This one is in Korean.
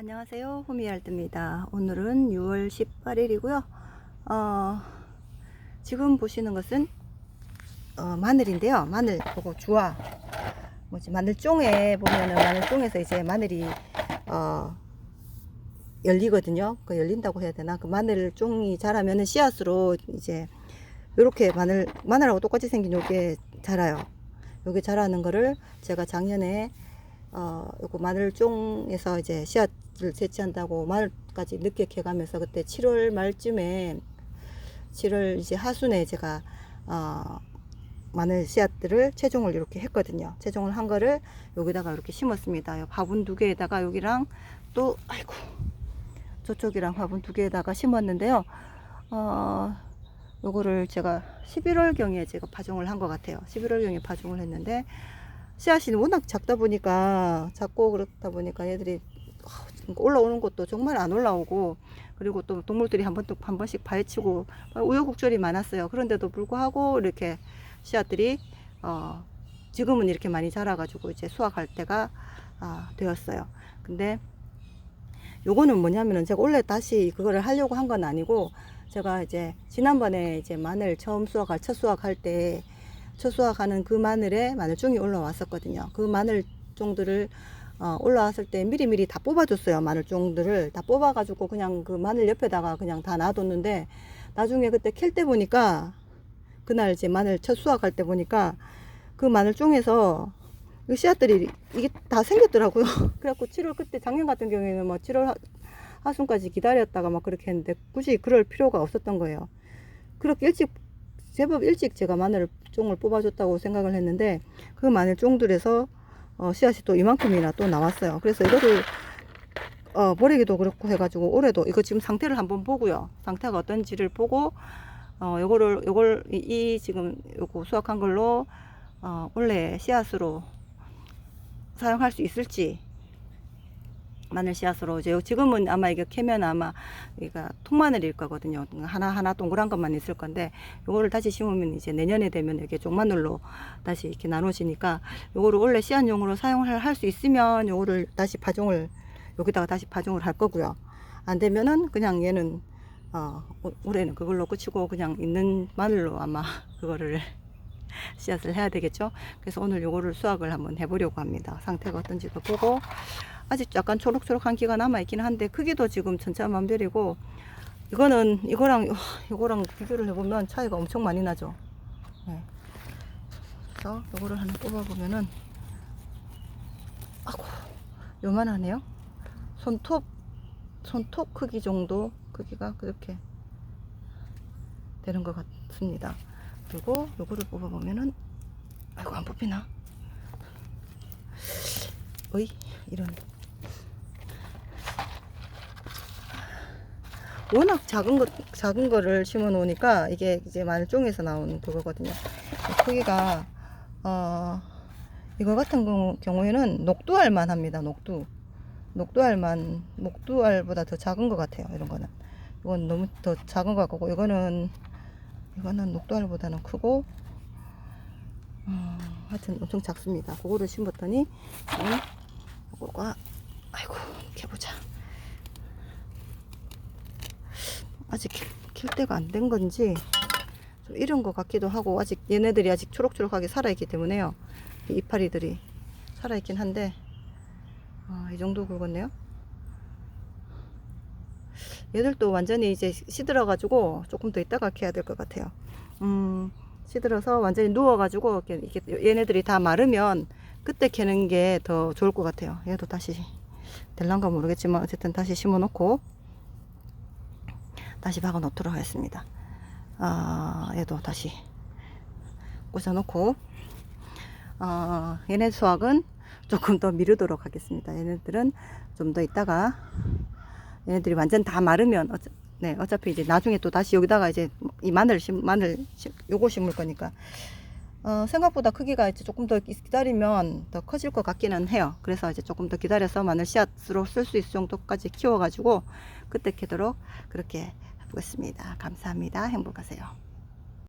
안녕하세요. 호미알드입니다. 오늘은 6월 18일이고요. 어, 지금 보시는 것은 어, 마늘인데요. 마늘 보고 주화 뭐지 마늘종에 보면은 마늘종에서 이제 마늘이 어, 열리거든요. 그 열린다고 해야 되나? 그 마늘종이 자라면은 씨앗으로 이제 이렇게 마늘 마늘하고 똑같이 생긴 요게 자라요. 요게 자라는 거를 제가 작년에 어, 요거 마늘종에서 이제 씨앗을 채취한다고 마늘까지 늦게 캐가면서 그때 7월 말쯤에 7월 이제 하순에 제가 어, 마늘 씨앗들을 채종을 이렇게 했거든요. 채종을 한 거를 여기다가 이렇게 심었습니다. 요 화분 두 개에다가 여기랑 또 아이고 저쪽이랑 화분 두 개에다가 심었는데요. 어, 요거를 제가 11월 경에 제가 파종을 한 것 같아요. 11월 경에 파종을 했는데 씨앗이 워낙 작다 보니까 작고 그렇다 보니까 얘들이 올라오는 것도 정말 안 올라오고 그리고 또 동물들이 한번또한 번씩 파헤치고 우여곡절이 많았어요. 그런데도 불구하고 이렇게 씨앗들이 어 지금은 이렇게 많이 자라가지고 이제 수확할 때가 아, 되었어요. 근데 요거는 뭐냐면은 제가 원래 다시 그거를 하려고 한 건 아니고 제가 이제 지난번에 이제 마늘 처음 수확할 첫 수확할 때 첫 수확하는 그 마늘에 마늘종이 올라왔었거든요. 그 마늘종들을 어, 올라왔을 때 미리미리 다 뽑아줬어요. 마늘종들을 다 뽑아가지고 그냥 그 마늘 옆에다가 그냥 다 놔뒀는데 나중에 그때 캘 때 보니까 그날 이제 마늘 첫 수확할 때 보니까 그 마늘종에서 이 씨앗들이 이게 다 생겼더라고요. 그래갖고 7월 그때 작년 같은 경우에는 뭐 7월 하- 하순까지 기다렸다가 막 그렇게 했는데 굳이 그럴 필요가 없었던 거예요. 그렇게 일찍 제법 일찍 제가 마늘 종을 뽑아줬다고 생각을 했는데 그 마늘 종들에서 어, 씨앗이 또 이만큼이나 또 나왔어요. 그래서 이거를 어, 버리기도 그렇고 해가지고 올해도 이거 지금 상태를 한번 보고요. 상태가 어떤지를 보고 어, 요거를 요걸 이, 이 지금 요거 수확한 걸로 어, 원래 씨앗으로 사용할 수 있을지 마늘 씨앗으로 이제 지금은 아마 이게 캐면 아마 이가 통마늘일 거거든요. 하나 하나 동그란 것만 있을 건데 요거를 다시 심으면 이제 내년에 되면 이렇게 종마늘로 다시 이렇게 나눠지니까 요거를 원래 씨앗용으로 사용을 할 수 있으면 요거를 다시 파종을 여기다가 다시 파종을 할 거고요. 안 되면은 그냥 얘는 어 올- 올해는 그걸로 끝이고 그냥 있는 마늘로 아마 그거를 씨앗을 해야 되겠죠. 그래서 오늘 요거를 수확을 한번 해보려고 합니다. 상태가 어떤지도 보고 아직 약간 초록초록한 기가 남아 있긴 한데 크기도 지금 천차만별이고 이거는 이거랑 이거랑 비교를 해보면 차이가 엄청 많이 나죠. 네. 그래서 이거를 하나 뽑아보면은 아고 요만하네요. 손톱 손톱 크기 정도 크기가 그렇게 되는 것 같습니다. 그리고 요거를 뽑아보면은 아이고 안 뽑히나? 어이 이런 워낙 작은 거 작은 거를 심어 놓으니까 이게 이제 마늘종에서 나온 그거거든요. 크기가 어 이거 같은 경우, 경우에는 녹두알만 합니다. 녹두 녹두알만 녹두알보다 더 작은 것 같아요. 이런 거는 이건 너무 더 작은 것 같고 이거는 이거는 녹두알보다는 크고 어, 하여튼 엄청 작습니다. 그거를 심었더니 이거가 아이고 캐보자. 아직 킬, 킬 때가 안 된 건지 좀 이른 것 같기도 하고 아직 얘네들이 아직 초록초록하게 살아있기 때문에요. 이 이파리들이 살아있긴 한데 어, 이 정도 굵었네요. 얘들도 완전히 이제 시들어 가지고 조금 더 있다가 캐야 될 것 같아요. 음, 시들어서 완전히 누워 가지고 이렇게, 이렇게 얘네들이 다 마르면 그때 캐는 게 더 좋을 것 같아요. 얘도 다시 될란가 모르겠지만 어쨌든 다시 심어 놓고 다시 박아 놓도록 하겠습니다. 아, 얘도 다시 꽂아 놓고 어, 얘네 수확은 조금 더 미루도록 하겠습니다. 얘네들은 좀 더 있다가 얘네들이 완전 다 마르면 어차, 네, 어차피 이제 나중에 또 다시 여기다가 이제 이 마늘 심 마늘 심- 요거 심을 거니까 어, 생각보다 크기가 이제 조금 더 기다리면 더 커질 것 같기는 해요. 그래서 이제 조금 더 기다려서 마늘 씨앗으로 쓸 수 있을 정도까지 키워가지고 그때 캐도록 그렇게 해 보겠습니다. 감사합니다. 행복하세요.